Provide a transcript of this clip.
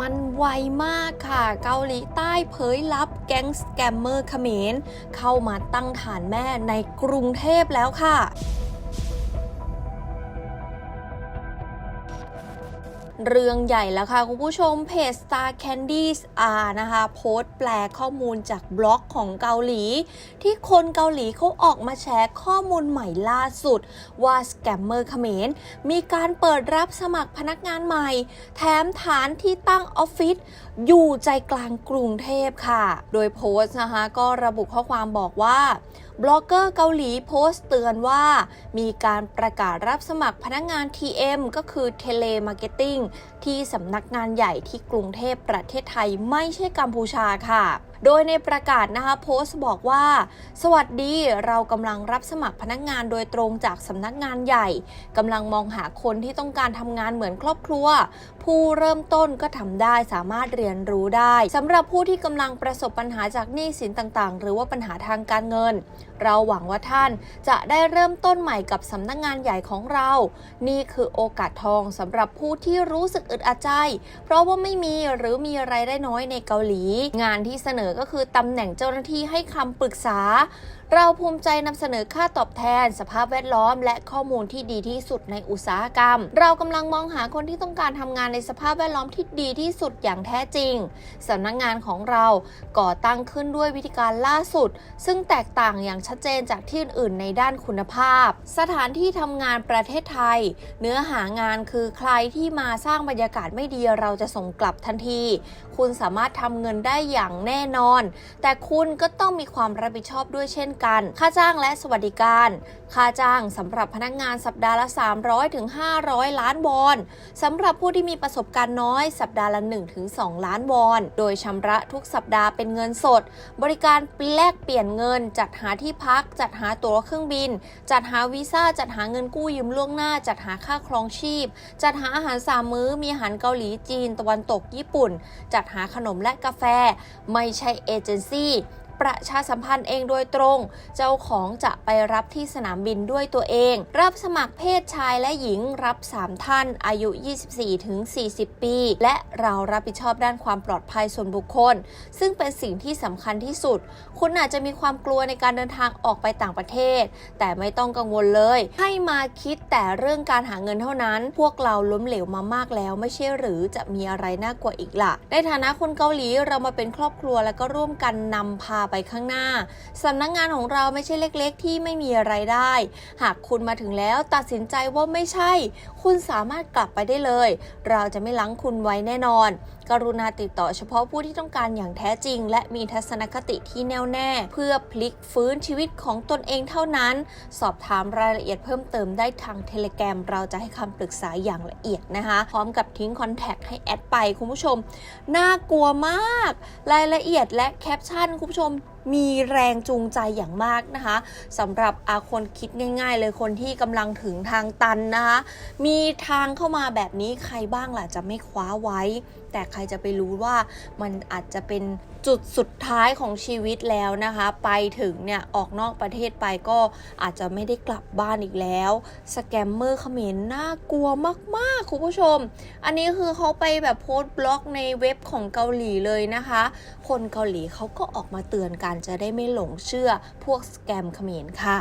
มันไวมากค่ะ เกาหลีใต้เผยลับแก๊งสแกมเมอร์เขมรเข้ามาตั้งฐานแม่ในกรุงเทพแล้วค่ะ เรื่องใหญ่แล้วค่ะ คุณผู้ชมเพจ Star Candies R นะคะ โพสต์แปลข้อมูลจากบล็อกของเกาหลี ที่คนเกาหลีเขาออกมาแชร์ข้อมูลใหม่ล่าสุด ว่าสแกมเมอร์เขมรมีการเปิดรับสมัครพนักงานใหม่ แถมฐานที่ตั้งออฟฟิศอยู่ใจกลางกรุงเทพค่ะ โดยโพสต์นะคะ ก็ระบุข้อความบอกว่า บล็อกเกอร์เกาหลีโพสต์เตือนว่า มีการประกาศรับสมัครพนักงาน TM ก็คือ Telemarketing ที่สำนักงานใหญ่ที่กรุงเทพประเทศไทยไม่ใช่กัมพูชาค่ะโดยในประกาศนะคะโพสต์บอกว่า สวัสดีเรากำลังรับสมัครพนักงานโดยตรงจากสำนักงานใหญ่กำลังมองหาคนที่ต้องการทำงานเหมือนครอบครัว ผู้เริ่มต้นก็ทำได้สามารถเรียนรู้ได้สำหรับผู้ที่กำลังประสบปัญหาจากหนี้สินต่างๆ หรือว่าปัญหาทางการเงิน เราหวังว่าท่านจะได้เริ่มต้นใหม่กับสำนักงานใหญ่ของเรา นี่คือโอกาสทองสำหรับผู้ที่รู้สึกอึดอัดใจ เพราะว่าไม่มีหรือมีไรายได้น้อยในเกาหลี งานที่เสนอก็คือตำแหน่งเจ้าหน้าที่ให้คำปรึกษา เราภูมิใจนำเสนอค่าตอบแทน สภาพแวดล้อม และข้อมูลที่ดีที่สุดในอุตสาหกรรม เรากำลังมองหาคนที่ต้องการทำงานในสภาพแวดล้อมที่ดีที่สุดอย่างแท้จริงสำนักงงานของเราก่อตั้งขึ้นด้วยวิธีการล่าสุด ซึ่งแตกต่างอย่างชัดเจนจากที่อื่นๆในด้านคุณภาพ สถานที่ทำงานประเทศไทย เนื้อหางานคือใครที่มาสร้างบรรยากาศไม่ดีเราจะส่งกลับทันที คุณสามารถทำเงินได้อย่างแน่นอน แต่คุณก็ต้องมีความรับผิดชอบด้วยเช่นกัน ค่าจ้างและสวัสดิการ ค่าจ้างสำหรับพนักงานสัปดาห์ละ 300ถึง500 ล้านวอนสำหรับผู้ที่มีประสบการณ์น้อย สัปดาห์ละ1ถึง2ล้านวอน โดยชำระทุกสัปดาห์เป็นเงินสด บริการแลกเปลี่ยนเงิน จัดหาที่พัก จัดหาตั๋วเครื่องบิน จัดหาวีซ่า จัดหาเงินกู้ยืมล่วงหน้า จัดหาค่าครองชีพ จัดหาอาหารสามมื้อ มีอาหารเกาหลีจีน ตะวันตกญี่ปุ่น จัดหาขนมและกาแฟ ไม่ใช่เอเจนซี่ ประชาสัมพันธ์เองโดยตรง เจ้าของจะไปรับที่สนามบินด้วยตัวเอง รับสมัครเพศชายและหญิงรับ 3 ท่าน อายุ 24-40 ปี และเรารับผิดชอบด้านความปลอดภัยส่วนบุคคล ซึ่งเป็นสิ่งที่สำคัญที่สุด คุณอาจจะมีความกลัวในการเดินทางออกไปต่างประเทศ แต่ไม่ต้องกังวลเลย ให้มาคิดแต่เรื่องการหาเงินเท่านั้น พวกเราล้มเหลวมามากแล้วไม่ใช่หรือจะมีอะไรน่ากลัวอีกล่ะ ในฐานะคนเกาหลีเรามาเป็นครอบครัวแล้วก็ร่วมกันนำพาไปข้างหน้าสำนักงงานของเราไม่ใช่เล็กๆ ที่ไม่มีอะไรายได้ หากคุณมาถึงแล้วตัดสินใจว่าไม่ใช่ คุณสามารถกลับไปได้เลย เราจะไม่ล้างคุณไว้แน่นอน กรุณาติดต่อเฉพาะผู้ที่ต้องการอย่างแท้จริง และมีทัศนคติที่แน่วแน่ เพื่อพลิกฟื้นชีวิตของตนเองเท่านั้น สอบถามรายละเอียดเพิ่มเติมได้ทางเทเลแกรมเราจะให้คำปรึกษาอย่างละเอียดนะคะ พร้อมกับทิ้งคอนแทคให้แอดไปคุณผู้ชม น่ากลัวมาก รายละเอียดและแคปชั่นคุณผู้ชม มีแรงจูงใจอย่างมากนะคะสำหรับอาคนคิดง่าย ๆ เลยคนที่กำลังถึงทางตันนะคะมีทางเข้ามาแบบนี้ใครบ้างล่ะจะไม่คว้าไว้ แต่ใครจะไปรู้ว่ามันอาจจะเป็น จุดสุดท้ายของชีวิตแล้วนะคะ ไปถึงเนี่ยออกนอกประเทศไปก็อาจจะไม่ได้กลับบ้านอีกแล้วสแกมเมอร์เขมรน่ากลัวมากๆคุณผู้ชม อันนี้คือเขาไปแบบโพสต์บล็อกในเว็บของเกาหลีเลยนะคะ คนเกาหลีเขาก็ออกมาเตือนกันจะได้ไม่หลงเชื่อพวกสแกมเขมรค่ะ